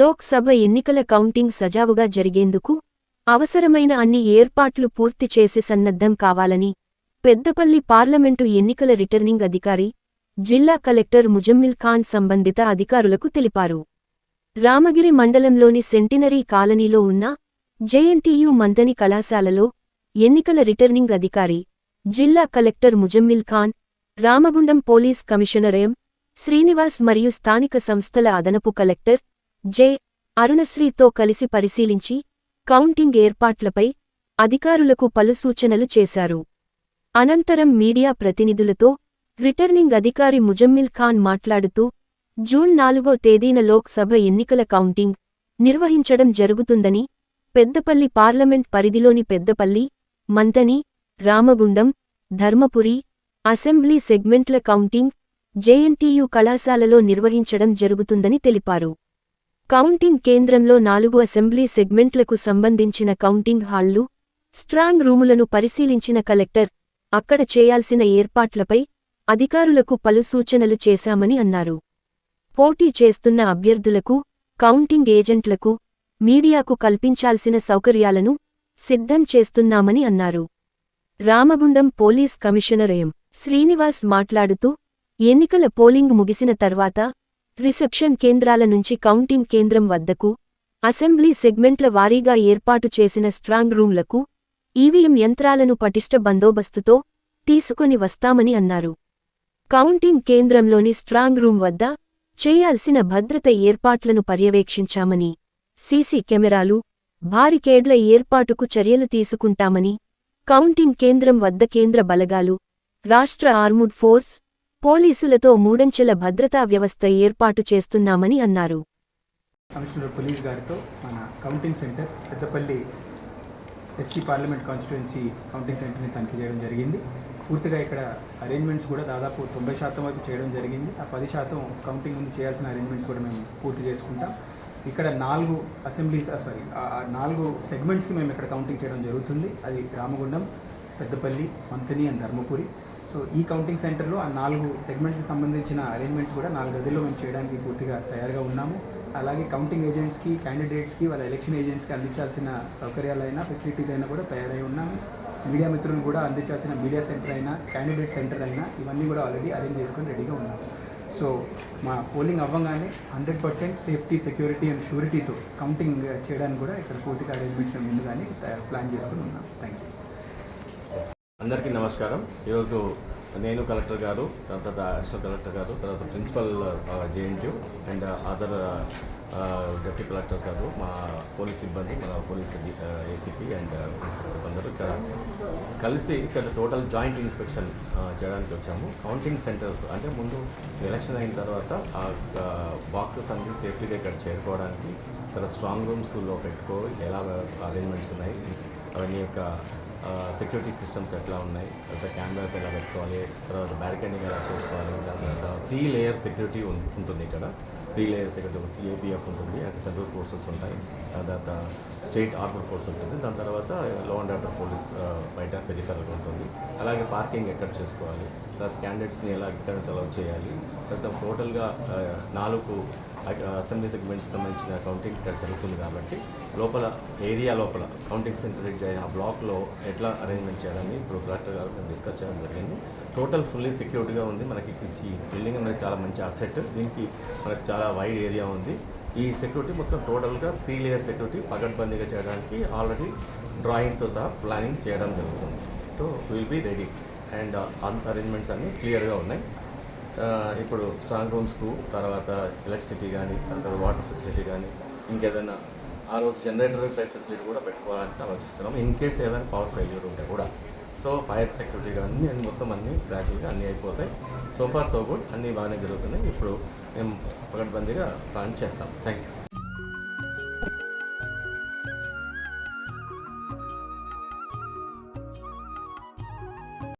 లోక్సభ ఎన్నికల కౌంటింగ్ సజావుగా జరిగేందుకు అవసరమైన అన్ని ఏర్పాట్లు పూర్తి చేసి సన్నద్ధం కావాలని పెద్దపల్లి పార్లమెంటు ఎన్నికల రిటర్నింగ్ అధికారి జిల్లా కలెక్టర్ ముజమ్మిల్ ఖాన్ సంబంధిత అధికారులకు తెలిపారు. రామగిరి మండలంలోని సెంటినరీ కాలనీలో ఉన్న జేఎన్టీయు మందని కళాశాలలో ఎన్నికల రిటర్నింగ్ అధికారి జిల్లా collector Muzammil Khan Ramagundam police commissioner M. Srinivas మరియు స్థానిక సంస్థల అదనపు కలెక్టర్ జె. అరుణశ్రీతో కలిసి పరిశీలించి కౌంటింగ్ ఏర్పాట్లపై అధికారులకు పలు సూచనలు చేశారు. అనంతరం మీడియా ప్రతినిధులతో రిటర్నింగ్ అధికారి ముజమ్మిల్ ఖాన్ మాట్లాడుతూ జూన్ నాలుగో తేదీన లోక్సభ ఎన్నికల కౌంటింగ్ నిర్వహించడం జరుగుతుందని పెద్దపల్లి పార్లమెంట్ పరిధిలోని పెద్దపల్లి మంతని రామగుండం ధర్మపురి అసెంబ్లీ సెగ్మెంట్ల కౌంటింగ్ జేఎన్టీయు కళాశాలలో నిర్వహించడం జరుగుతుందని తెలిపారు. కౌంటింగ్ కేంద్రంలో నాలుగు అసెంబ్లీ సెగ్మెంట్లకు సంబంధించిన కౌంటింగ్ హాళ్ళు స్ట్రాంగ్ రూములను పరిశీలించిన కలెక్టర్ అక్కడ చేయాల్సిన ఏర్పాట్లపై అధికారులకు పలు సూచనలు చేశామని అన్నారు. పోటీ చేస్తున్న అభ్యర్థులకు కౌంటింగ్ ఏజెంట్లకు మీడియాకు కల్పించాల్సిన సౌకర్యాలను సిద్ధం చేస్తున్నామని అన్నారు. Ramagundam police commissioner M Srinivas మాట్లాడుతూ ఎన్నికల పోలింగ్ ముగిసిన తర్వాత రిసెప్షన్ కేంద్రాల నుంచి కౌంటింగ్ కేంద్రం వద్దకు అసెంబ్లీ సెగ్మెంట్ల వారీగా ఏర్పాటు చేసిన స్ట్రాంగ్ రూంలకు ఈవీఎం యంత్రాలను పటిష్ట బందోబస్తుతో తీసుకుని వస్తామని అన్నారు. కౌంటింగ్ కేంద్రంలోని స్ట్రాంగ్ రూం వద్ద చేయాల్సిన భద్రత ఏర్పాట్లను పర్యవేక్షించామని సీసీ కెమెరాలు భారికేడ్ల ఏర్పాటుకు చర్యలు తీసుకుంటామని కౌంటింగ్ కేంద్రం వద్ద కేంద్ర బలగాలు రాష్ట్ర ఆర్ముడ్ ఫోర్స్ పోలీసులతో మూడంచెల భద్రతా వ్యవస్థ ఏర్పాటు చేస్తున్నామని అన్నారు. కమిషనర్ పోలీస్ గారితో మన counting centre Peddapalli SC parliament constituency counting సెంటర్ని తనిఖీ చేయడం జరిగింది. పూర్తిగా ఇక్కడ అరేంజ్మెంట్స్ కూడా దాదాపు తొంభై శాతం వరకు చేయడం జరిగింది. ఆ పది శాతం కౌంటింగ్ ముందు చేయాల్సిన అరేంజ్మెంట్స్ కూడా మేము పూర్తి చేసుకుంటాం. ఇక్కడ నాలుగు అసెంబ్లీస్ సారీ నాలుగు సెగ్మెంట్స్కి మేము ఇక్కడ కౌంటింగ్ చేయడం జరుగుతుంది. అది రామగుండం పెద్దపల్లి మంతని అండ్ ధర్మపురి. సో ఈ కౌంటింగ్ సెంటర్లో ఆ నాలుగు సెగ్మెంట్కి సంబంధించిన అరేంజ్మెంట్స్ కూడా నాలుగు గదుల్లో మేము చేయడానికి పూర్తిగా తయారుగా ఉన్నాము. అలాగే కౌంటింగ్ ఏజెంట్స్కి క్యాండిడేట్స్కి వాళ్ళ ఎలక్షన్ ఏజెంట్స్కి అందించాల్సిన సౌకర్యాలైనా ఫెసిలిటీస్ అయినా కూడా తయారై ఉన్నాము. మీడియా మిత్రులు కూడా అందించాల్సిన మీడియా సెంటర్ అయినా క్యాండిడేట్ సెంటర్ అయినా ఇవన్నీ కూడా ఆల్రెడీ అరేంజ్ చేసుకొని రెడీగా ఉన్నాము. సో మా పోలింగ్ అవ్వగానే hundred percent safety security and షూరిటీతో counting చేయడానికి కూడా ఇక్కడ పూర్తిగా అరేంజ్మెంట్స్ ముందుగానే ప్లాన్ చేసుకుని ఉన్నాం థ్యాంక్ యూ అందరికీ నమస్కారం. ఈరోజు నేను కలెక్టర్ గారు తర్వాత అడిషనల్ కలెక్టర్ గారు తర్వాత principal JNT and other deputy collector గారు మా పోలీస్ సిబ్బంది మన పోలీస్ ఏసీపీ అండ్ ఇన్స్పెక్టర్ అందరూ ఇక్కడ కలిసి ఇక్కడ టోటల్ జాయింట్ ఇన్స్పెక్షన్ చేయడానికి వచ్చాము. కౌంటింగ్ సెంటర్స్ అంటే ముందు ఎలక్షన్ అయిన తర్వాత ఆ బాక్సెస్ అన్ని సేఫ్టీగా ఇక్కడ చేరుకోవడానికి ఇక్కడ స్ట్రాంగ్ రూమ్స్లో పెట్టుకో ఎలా అరేంజ్మెంట్స్ ఉన్నాయి అవన్నీ యొక్క సెక్యూరిటీ సిస్టమ్స్ ఎట్లా ఉన్నాయి? తర్వాత కెమెరాస్ ఎలా పెట్టుకోవాలి? తర్వాత బ్యారికేడింగ్ ఎలా చేసుకోవాలి? దాని తర్వాత త్రీ లేయర్ సెక్యూరిటీ ఉంటుంది ఇక్కడ. త్రీ లేయర్ సెక్యూరిటీ సిఏపిఎఫ్ ఉంటుంది. అక్కడ సెంట్రల్ ఫోర్సెస్ ఉంటాయి. తర్వాత స్టేట్ ఆర్మర్ ఫోర్స్ ఉంటుంది. దాని తర్వాత లో అండ్ ఆర్డర్ పోలీస్ బయట పెరిఫెరల్ ఉంటుంది. అలాగే పార్కింగ్ ఎక్కడ చేసుకోవాలి? తర్వాత క్యాండిడేట్స్ని ఎలా ఎక్కడ అలౌ చేయాలి? తర్వాత టోటల్గా నాలుగు అసెంబ్లీ సెగ్మెంట్స్ సంబంధించిన కౌంటింగ్ ఇక్కడ జరుగుతుంది కాబట్టి లోపల ఏరియా లోపల కౌంటింగ్ సెంటర్ ఆ బ్లాక్లో ఎట్లా అరేంజ్మెంట్ చేయాలని ఇప్పుడు కలెక్టర్ గారు మేము డిస్కస్ చేయడం జరిగింది. టోటల్ ఫుల్లీ సెక్యూరిటీగా ఉంది. మనకి ఈ బిల్డింగ్ అనేది చాలా మంచి అసెట్ దీనికి మనకి చాలా వైడ్ ఏరియా ఉంది. ఈ సెక్యూరిటీ మొత్తం టోటల్గా త్రీ లేయర్ సెక్యూరిటీ పగడ్బందీగా చేయడానికి ఆల్రెడీ డ్రాయింగ్స్తో సహా ప్లానింగ్ చేయడం జరుగుతుంది. So will be ready and అంత అరేంజ్మెంట్స్ అన్నీ క్లియర్గా ఉన్నాయి. ఇప్పుడు స్ట్రాంగ్ రూమ్స్కు తర్వాత ఎలక్ట్రిసిటీ కానీ తర్వాత వాటర్ ఫెసిలిటీ కానీ ఇంకేదైనా ఆ రోజు జనరేటర్ టైప్ ఫెసిలిటీ కూడా పెట్టుకోవాలని ఆలోచిస్తున్నాం. ఇన్ కేస్ ఏదైనా పవర్ ఫెయిల్యూర్ ఉంటే కూడా. సో ఫైర్ సెక్యూరిటీ కానీ అన్ని మొత్తం అన్నీ గ్రాడ్యువల్గా అన్నీ అయిపోతాయి. సో ఫార్ సో గుడ్ అన్నీ బాగానే జరుగుతున్నాయి. ఇప్పుడు మేము పకడ్బందీగా ప్లాన్ చేస్తాం. Thank you